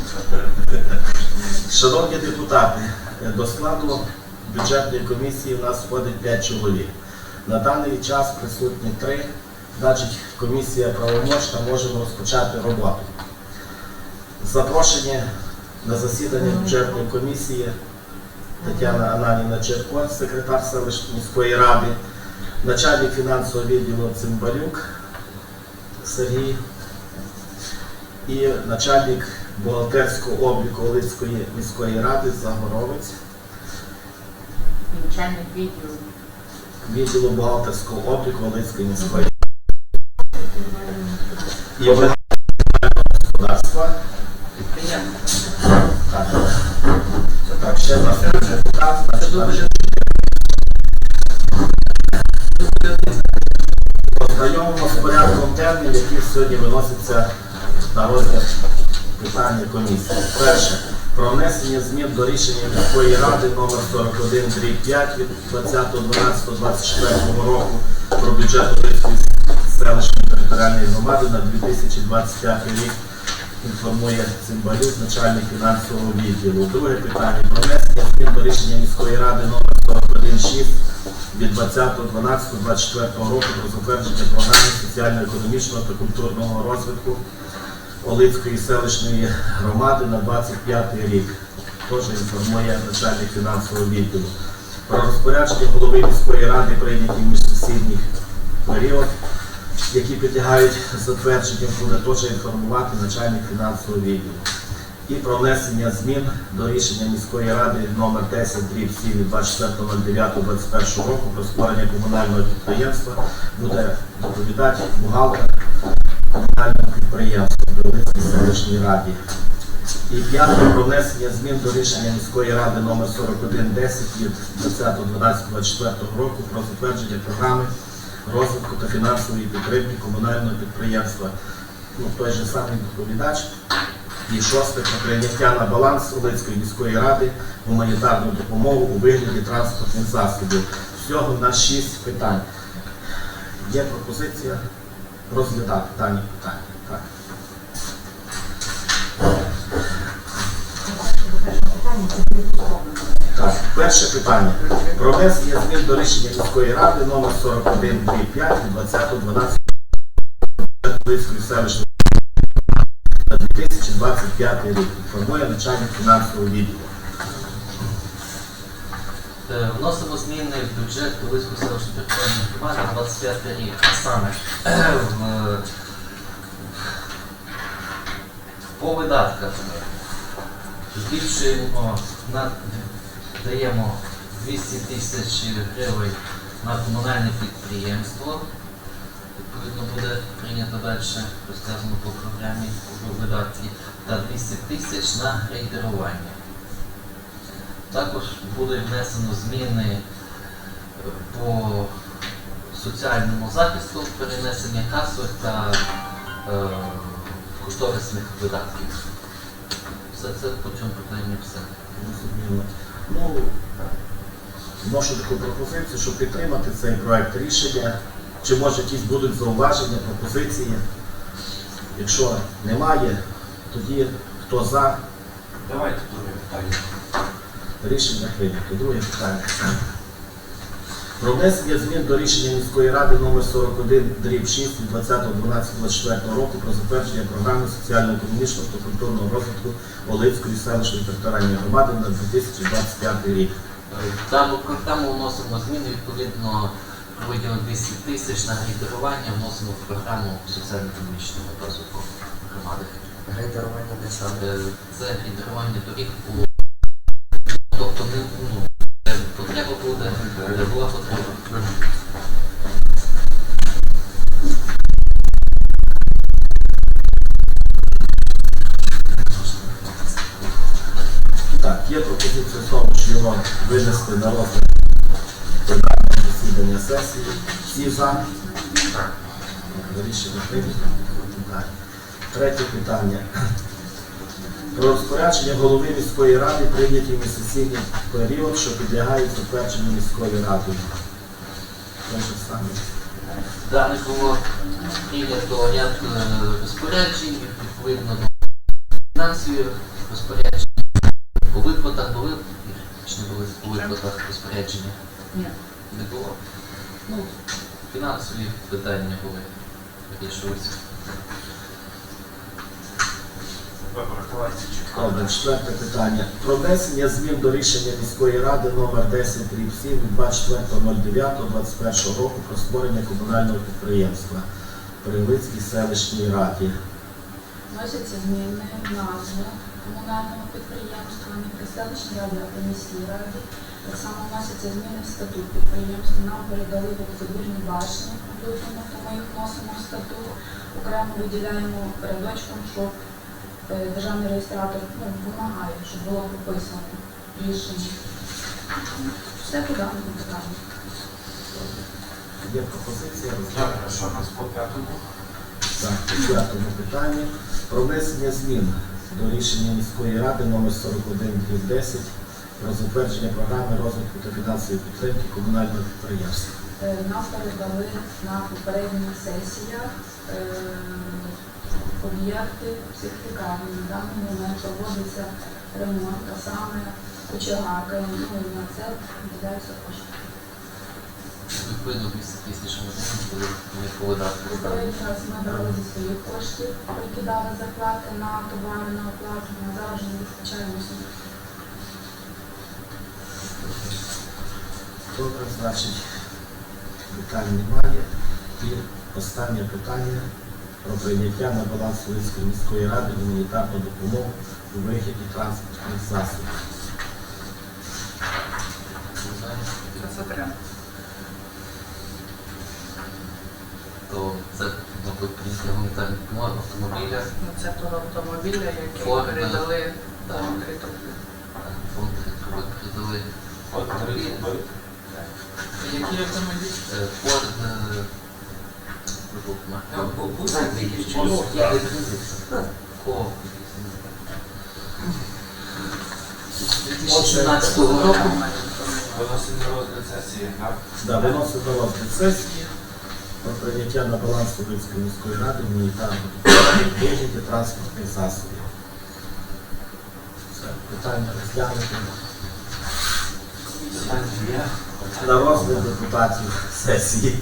Шановні депутати, до складу бюджетної комісії у нас входить 5 чоловік. На даний час присутні 3, значить комісія правоможна, можемо розпочати роботу. Запрошення на засідання бюджетної комісії Тетяна Ананівна Черко, секретар селищної міської ради, начальник фінансового відділу Цимбалюк Сергій і начальник бухгалтерського обліку Олицької міської ради Загоровець, Начальник відділу. відділу бухгалтерського обліку Олицької міської ради. І господарства. Так. Ще в нас депутат, значить, Познайомимо з порядком денним, які сьогодні виносяться на розгляд питання комісії. Перше. Про внесення змін до рішення міської ради номер 41 5 від 20.12.24 року про бюджет Олицької селищної територіальної громади на 2025 рік інформує Цимбалюк, начальник фінансового відділу. Друге питання. Про внесення змін до рішення міської ради номер 41.6 від 20.12.24 року про затвердження програми соціально-економічного та культурного розвитку Олицької селищної громади на 25 рік. Теж інформує начальник фінансового відділу. Про розпорядження голови міської ради прийняті міжсесійний період, які підлягають затвердженню, буде теж інформувати начальник фінансового відділу. І про внесення змін до рішення міської ради номер 10 дріб 7 від 24.09.21 року про створення комунального підприємства буде доповідати бухгалтер комунального підприємства при Олицькій селищній раді. І п'яте про внесення змін до рішення міської ради номер 4110 від 20.12.24 року про затвердження програми розвитку та фінансової підтримки комунального підприємства. Ну, той же самий доповідач. І шосте про прийняття на баланс Олицької міської ради гуманітарну допомогу у вигляді транспортних засобів. Всього на шість питань. Є пропозиція розглядати дані питання. Так. Так, перше питання. Про внесення змін до рішення міської ради номер 41 5 від 20.12 Львівської селищної на 2025 рік. Інформує начальник фінансового відділу. Е, Вносимо зміни в бюджет Волинської селищної територіальної громади на 25 рік. А саме е, по видатках збільшуємо даємо 200 тисяч гривень на комунальне підприємство. Відповідно буде прийнято далі, розказано по програмі видатки, та 200 тисяч на грейдерування. Також буде внесено зміни е, по соціальному захисту, перенесення касових та е, кошторисних видатків. Все це по цьому питанню все. Ну, вношу таку пропозицію, щоб підтримати цей проект рішення. Чи може якісь будуть зауваження, пропозиції? Якщо немає, тоді хто за, Давайте друге питання. Рішення прийнято. Друге питання. Про внесення змін до рішення міської ради номер 41 дріб 6 від 20.12.24 року про затвердження програми соціально-економічного та культурного розвитку Олицької селищної територіальної громади на 2025 рік. Дану програму вносимо зміни відповідно виділено 200 тисяч на грейдерування, вносимо в програму соціально-економічного розвитку громади. Грейдерування не саме. Е, Це грейдерування доріг було. Тобто ну, потреба буде, де була потреба. Так, є пропозиція в тому, що його винести на розгляд пленарного засідання сесії. Всі за? Рішення прийнято. Так. Третє питання. Про розпорядження голови міської ради прийняті в місяційний період, що підлягають затвердженню міської ради. Далі було прийнято ряд е, розпоряджень, відповідно до Фінансові розпорядження по виплатах були чи не були по виплатах розпорядження? Ні. Не було. Ну, фінансові питання були вирішувалися. Добре, четверте питання. Про внесення змін до рішення міської ради номер 10 рік 7 від 24.09.21 року про створення комунального підприємства Перевицькій селищній раді. Вносяться зміни в назву комунального підприємства, не селищній раді, а міській раді. Так само вносяться зміни в статут підприємства. Нам передали процедурні башні лютому, тому їх вносимо в статут. Окремо виділяємо рядочком, щоб державний реєстратор ну, вимагає, щоб було прописано рішення. Все по даному питанню. Є пропозиція розглянути. що у нас по п'ятому? Так, по п'ятому питанні. Про внесення змін до рішення міської ради номер 41 10 про затвердження програми розвитку та фінансової підтримки комунального підприємства. Е, Нам передали на попередніх сесіях е, об'єкти психлікарні. На даний момент проводиться ремонт, а саме кочегарка, ну і на це виділяються кошти. Відповідно, 200 тисяч ми були ми по видатках. Попередній раз ми брали зі своїх коштів, прикидали зарплати на товари, на оплату, на зараз не вистачає усіх. Добре, значить, питань немає. І останнє питання про прийняття на баланс Волинської міської ради гуманітарну допомогу у вигляді транспортних засобів. То це, мабуть, після гуманітарної допомоги автомобіля, Ну, Це того автомобіля, який Форд, передали так. фонд «Риток». фонд рятувальник передали От. Які автомобілі? е, Форд, е, забув марку. Ну, Ко. 2017 року Виносить на розгляд сесії, так? Да, виносить до розгляд сесії про прийняття на баланс Волинської міської ради гуманітарну допомогу транспортних засобів. Все, питання розглянути. Питання є. На розгляд депутатів сесії.